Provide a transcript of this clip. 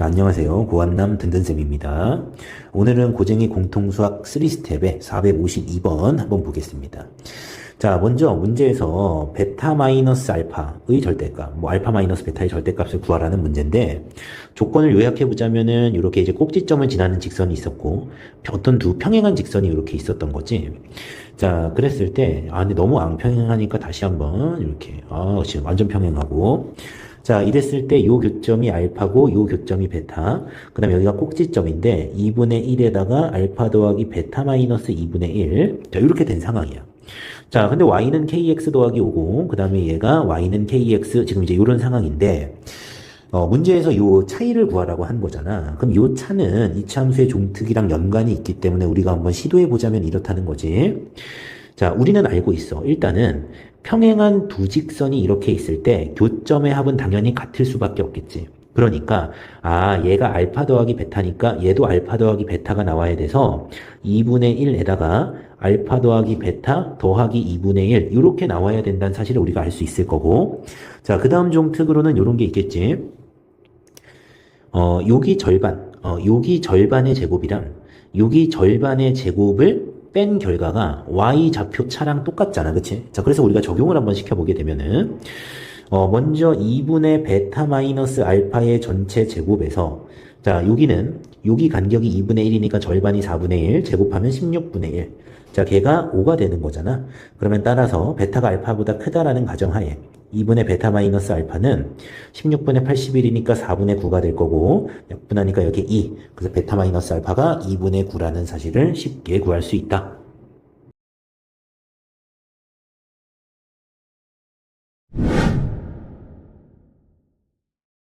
자, 안녕하세요. 고한남 든든쌤입니다. 오늘은 고쟁이 공통수학 3스텝의 452번 한번 보겠습니다. 자, 먼저 문제에서 베타 마이너스 알파의 절대값, 뭐 알파 마이너스 베타의 절대값을 구하라는 문제인데 조건을 요약해 보자면은 이렇게 이제 꼭지점을 지나는 직선이 있었고 어떤 두 평행한 직선이 이렇게 있었던 거지. 자, 그랬을 때 아, 근데 너무 앙평행하니까 다시 한번 이렇게 아, 지금 완전 평행하고 자, 이랬을 때 요 교점이 알파고 요 교점이 베타. 그 다음에 여기가 꼭지점인데 2분의 1에다가 알파 더하기 베타 마이너스 2분의 1. 자, 이렇게 된 상황이야. 자, 근데 y는 kx 더하기 5고 그 다음에 얘가 y는 kx 지금 이제 이런 상황인데 어, 문제에서 요 차이를 구하라고 한 거잖아. 그럼 요 차는 이차함수의 종특이랑 연관이 있기 때문에 우리가 한번 시도해 보자면 이렇다는 거지. 자, 우리는 알고 있어. 일단은 평행한 두 직선이 이렇게 있을 때 교점의 합은 당연히 같을 수밖에 없겠지. 그러니까 아 얘가 알파 더하기 베타니까 얘도 알파 더하기 베타가 나와야 돼서 2분의 1에다가 알파 더하기 베타 더하기 2분의 1 이렇게 나와야 된다는 사실을 우리가 알 수 있을 거고. 자 그 다음 종특으로는 이런 게 있겠지. 어 여기 절반. 어 여기 절반의 제곱이랑 여기 절반의 제곱을 뺀 결과가 y 좌표 차랑 똑같잖아. 그치? 자 그래서 우리가 적용을 한번 시켜보게 되면은 어, 먼저 2분의 베타 마이너스 알파의 전체 제곱에서 자, 여기는 여기 간격이 2분의 1이니까 절반이 4분의 1, 제곱하면 16분의 1. 자, 걔가 5가 되는 거잖아. 그러면 따라서 베타가 알파보다 크다라는 가정하에 2분의 베타 마이너스 알파는 16분의 81이니까 4분의 9가 될 거고 약분하니까 여기 2. 그래서 베타 마이너스 알파가 2분의 9라는 사실을 쉽게 구할 수 있다.